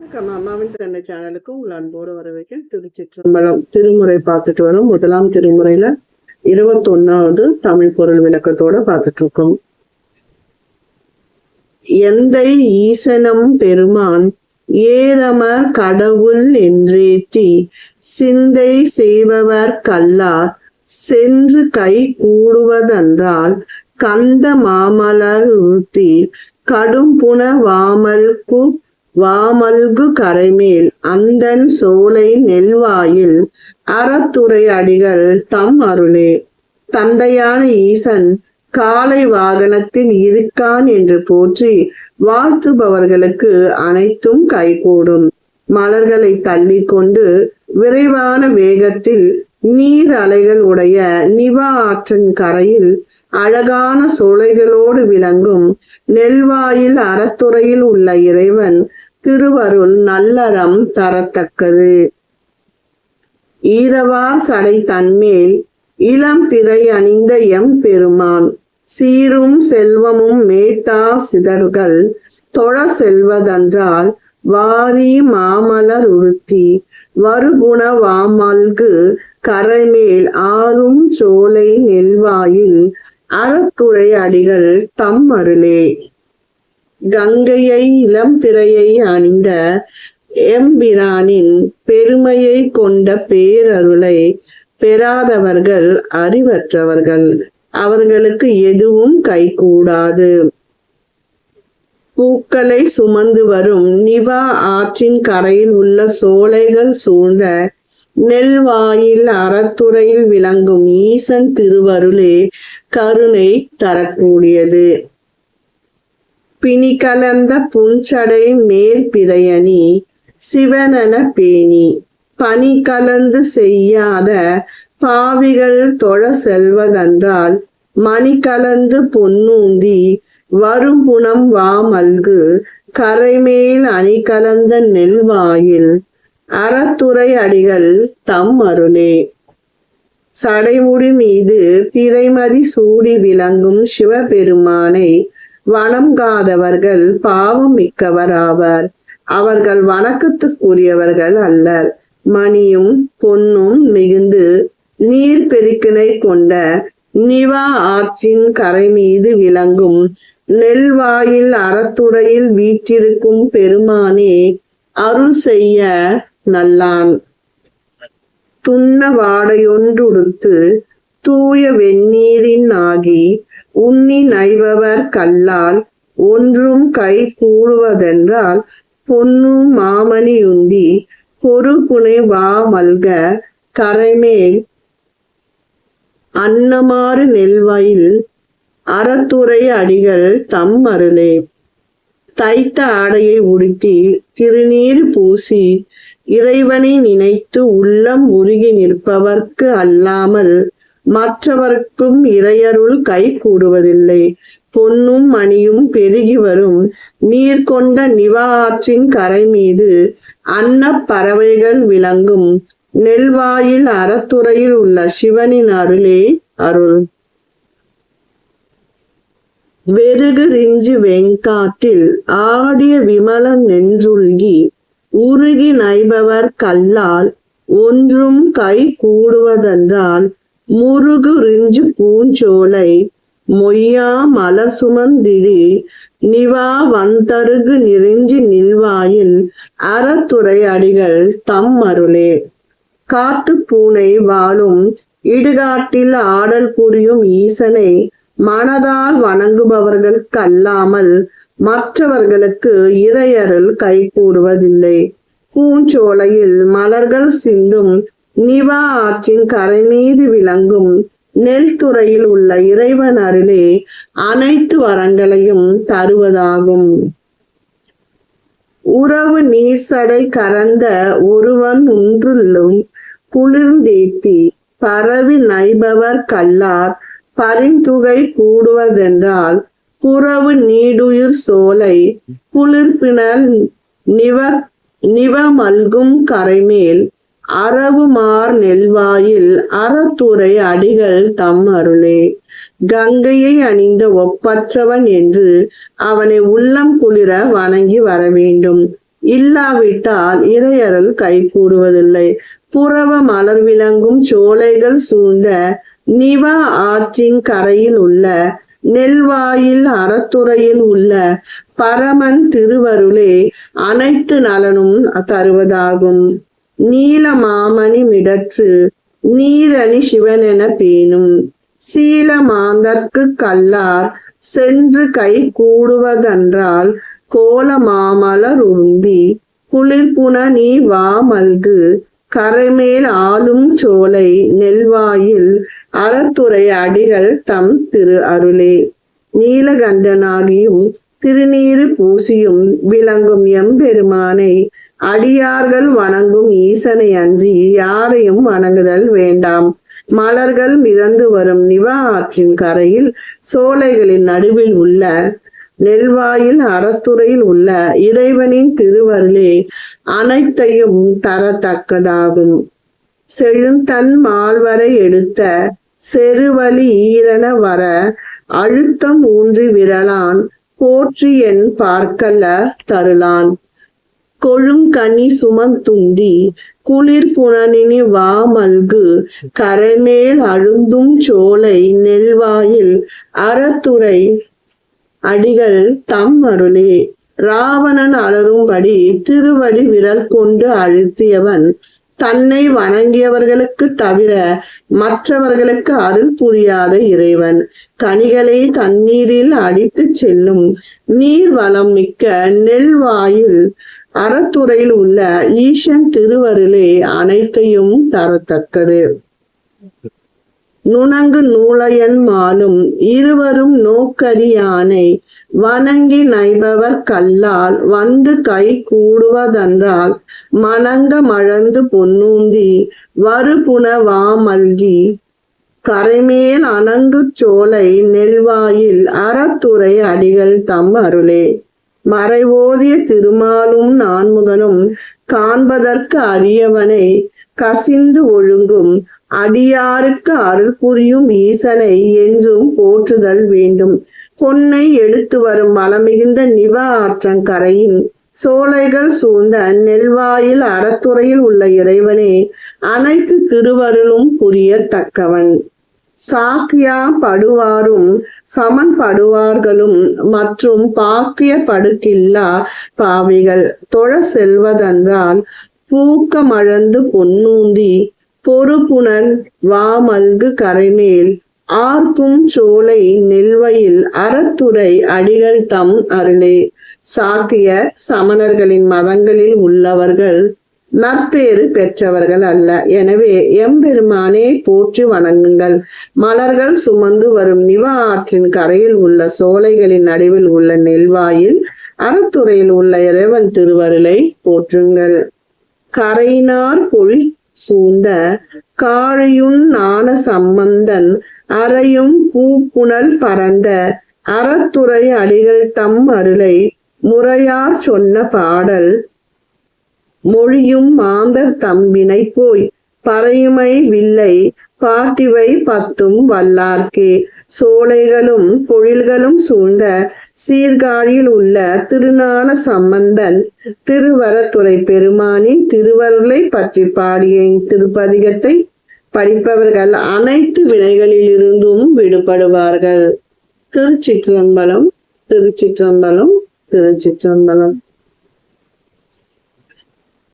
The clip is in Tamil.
வணக்கம். அம்மாவின் தன்னை சேனலுக்கு உங்கள் அன்போடு வரவேற்கிறேன். திருச்சிற்றம்பலம் திருமுறை பார்த்துட்டு வரும். முதலாம் திருமுறையில இருபத்தொன்னாவது தமிழ் பொருள் விளக்கத்தோட பார்த்துட்டு இருக்கோம் எந்த ஈசனம் பெருமான் ஏரமர் கடவுள் என்றேற்றி சிந்தை செய்பவர் கல்லார் சென்று கை கூடுவதென்றால் கந்த மாமலர் உறுத்தி கடும் புன வாமல்கு வாமல்கு கரைமேல் அந்தன் சோலை நெல்வாயில் அறத்துறை அடிகள் தம் அருளே. தந்தையான ஈசன் காலை வாகனத்தில் இருக்கான் என்று போற்றி வாழ்த்துபவர்களுக்கு அனைத்தும் கைகூடும். மலர்களை தள்ளி கொண்டு விரைவான வேகத்தில் நீர் அலைகள் உடைய நிவா ஆற்றின் கரையில் அழகான சோலைகளோடு விளங்கும் நெல்வாயில் அறத்துறையில் உள்ள இறைவன் திருவருள் நல்லறம் தரத்தக்கது. ஈரவார் சடை தன்மேல் இளம் பிறை அணிந்த எம் பெருமான். சீரும் செல்வமும் மேத்தா சிதர்கள் தொழ செல்வதென்றால் வாரி மாமலர் உறுத்தி வருகுண வாமல்கு கரைமேல் ஆறும் சோலை நெல்வாயில் அறத்துறை அடிகள் தம் அருளே. கங்கையை இளம்பிறையை அணிந்த எம்பிரானின் பெருமையை கொண்ட பேரருளை பெறாதவர்கள் அறிவற்றவர்கள். அவர்களுக்கு எதுவும் கைகூடாது. பூக்களை சுமந்து வரும் நிவா ஆற்றின் கரையில் உள்ள சோலைகள் சூழ்ந்த நெல்வாயில் அறத்துறையில் விளங்கும் ஈசன் திருவருளே கருணை தரக்கூடியது. பிணி கலந்த புஞ்சடை மேல் பிறையணி சிவனன பேணி பனி கலந்து செய்யாத பாவிகள் தொழ செல்வதென்றால் மணி கலந்து பொன்னூந்தி வரும் புனம் வாமல்கு கரைமேல் அணி கலந்த நெல்வாயில் அறத்துறை அடிகள் தம் அருளே. சடைமுடி மீது திரைமதி சூடி விளங்கும் சிவபெருமானை வணங்காதவர்கள் பாவம் மிக்கவர் ஆவர் அவர்கள் வணக்கத்துக்குரியவர்கள் அல்லர். மணியும் பொன்னும் மிகுந்து நீர் பெருக்கினை கொண்ட நிவா ஆற்றின் கரை மீது விளங்கும். நெல்வாயில் அறத்துறையில் வீற்றிருக்கும் பெருமானே அருள் செய்ய நல்லான். துண்ண வாடையொன்றுடுத்து தூய வெந்நீரின் ஆகி உண்ணி நைபவர் கல்லால் ஒன்றும் கை கூடுவதென்றால் பொன்னு மாமணியுந்தி பொறுப்புனை வா மல்க கரைமேல் அன்னமாறு நெல்வாயில் அறத்துறை அடிகள் தம் அருளே. தைத்த ஆடையை உடுத்தி திருநீர் பூசி இறைவனை நினைத்து உள்ளம் உருகி நிற்பவர்க்கு அல்லாமல் மற்றவர்க்கும் இறையருள் கை கூடுவதில்லை. பொன்னும் மணியும் பெருகி வரும். நீர் கொண்ட நிவா ஆற்றின் கரை மீது அன்ன பறவைகள் விளங்கும். நெல்வாயில் அறத்துறையில் உள்ள சிவனின் அருளே அருள். வெறுகு ரிஞ்சு வெங்காட்டில் ஆடிய விமலன் நென்றுள்கி உருகி நைபவர் கல்லால் ஒன்றும் கை கூடுவதென்றால் முருகு ரிஞ்சு பூஞ்சோலை மொய்யா மலர் சுமந்திடி நிவா வந்தருகு நெறிஞ்சி நில்வாயில் அறத்துறை அடிகள் தம் அருளே. காட்டு பூனை வாழும் இடுகாட்டில் ஆடல் புரியும் ஈசனை மனதால் வணங்குபவர்களுக்கு அல்லாமல் மற்றவர்களுக்கு இறையருள் கைகூடுவதில்லை. பூஞ்சோலையில் மலர்கள் சிந்தும் நிவா ஆற்றின் கரை மீது விளங்கும் நெல் துறையில் உள்ள இறைவன் அருளே அனைத்து வரங்களையும் தருவதாகும். உறவு நீர்சடை கறந்த ஒருவன் ஒன்றுள்ளும் குளிர்ந்தேத்தி பரவி நைபவர் கல்லார் பரிந்துகை கூடுவதென்றால் புறவு நீடுயிர் சோலை குளிர்பினல் நிவ நிவமல்கும் கரைமேல் அறவுமார் நெல்வாயில் அறத்துறை அடிகள் தம் அருளே. கங்கையை அணிந்த ஒப்பற்றவன் என்று அவனை உள்ளம் குளிர வணங்கி வர வேண்டும் இல்லாவிட்டால் இறையறல் கைகூடுவதில்லை. புறவ மலர் விளங்கும் சோலைகள் சூழ்ந்த நிவ ஆற்றின் கரையில் உள்ள நெல்வாயில் அறத்துறையில் உள்ள பரமன் திருவருளே அனைத்து நலனும் தருவதாகும். நீல மாமணி மிடற்று நீரணி சிவனென பேணும். சீல மாந்தற்கு கல்லார் சென்று கை கூடுவதென்றால் கோல மாமலர் உந்தி குளிர்புன நீ வா மல்கு கரைமேல் ஆளும் சோலை நெல்வாயில் அறத்துறை அடிகள் தம் திரு அருளே. நீலகண்டனாகியும் திருநீறு பூசியும் விளங்கும் எம்பெருமானை அடியார்கள் வணங்கும் ஈசனை அன்றி யாரையும் வணங்குதல் வேண்டாம். மலர்கள் மிதந்து வரும் நிவா ஆற்றின் கரையில் சோலைகளின் நடுவில் உள்ள நெல்வாயில் அறத்துறையில் உள்ள இறைவனின் திருவருளே அனைத்தையும் தரத்தக்கதாகும். செழுந்தன் மால்வரை எடுத்த செருவழி ஈரன வர அழுத்தம் ஊன்றி விரலான் போற்றி என் பார்க்கல தருளான். கொழுங்கனி சுமந்துந்தி குளிர் புனனினி வா மல்கு கரைமேல் அழுந்தும் சோலை நெல்வாயில் அறத்துறை அடிகள் தம் அருளே. ராவணன் அலரும்படி திருவடி விரல் கொண்டு அழுத்தியவன் தன்னை வணங்கியவர்களுக்கு தவிர மற்றவர்களுக்கு அருள் புரியாத இறைவன். கனிகளை தண்ணீரில் அடித்து செல்லும் நீர் வளம் மிக்க நெல்வாயில் அறத்துறையில் உள்ள ஈசன் திருவருளே அனைத்தையும் தரத்தக்கது. நுணங்கு நூலையன் மாலும் இருவரும் நோக்கரியானை வணங்கி நைபவர் கல்லால் வந்து கை கூடுவதென்றால் மணங்க மழந்து பொன்னூந்தி வறுபுணவாமல்கி கரைமேல் அணங்கு சோலை நெல்வாயில் அறத்துறை அடிகள் தம் அருளே. மறைவோதிய திருமாலும் நான்முகனும் காண்பதற்கு அரியவனை கசிந்து ஒழுங்கும் அடியாருக்கு அருள் புரியும் ஈசனை என்றும் போற்றுதல் வேண்டும். பொன்னை எடுத்து வரும் வளமிகுந்த நிவ ஆற்றங்கரையின் சோலைகள் சூழ்ந்த நெல்வாயில் அறத்துறையில் உள்ள இறைவனே அனைத்து திருவருளும் புரியத்தக்கவன். சாக்கியா படுவாரும் சமன் படுவார்களும் மற்றும் பாக்கிய படுக்கில்லா பாவிகள். தொழ செல்வதென்றால் பூக்கமழந்து பொன்னூந்தி பொறுப்புணன் வாமல்கு கரைமேல் ஆர்க்கும் சோலை நெல்வையில் அறத்துறை அடிகள் தம் அருளே. சாக்கிய சமணர்களின் மதங்களில் உள்ளவர்கள் நற்பேறு பெற்றவர்கள் அல்ல. எனவே எம்பெருமானே போற்றி வணங்குங்கள். மலர்கள் சுமந்து வரும் நிவா ஆற்றின் கரையில் உள்ள சோலைகளின் நடுவில் உள்ள நெல்வாயில் அறத்துறையில் உள்ள இறைவன் திருவருளை போற்றுங்கள். கரையினார் பொழி சூழ்ந்த காழையுன் நாண சம்பந்தன் அறையும் பூப்புணல் பரந்த அறத்துறை அடிகள் தம் அருளை முறையார் சொன்ன பாடல் மொழியும் மாந்தர் தம்பினை போய் பறையுமை வில்லை. பாட்டிவை பத்தும் வல்லார்க்கே. சோலைகளும் பொழில்களும் சூழ்ந்த சீர்காழியில் உள்ள திருநான சம்பந்தன் திருவரத்துறை பெருமானின் திருவருளை பற்றி பாடிய திருப்பதிகத்தை படிப்பவர்கள் அனைத்து வினைகளில் இருந்தும் விடுபடுவார்கள். திருச்சிற்றம்பலம் திருச்சிற்றம்பலம் திருச்சிற்றம்பலம்.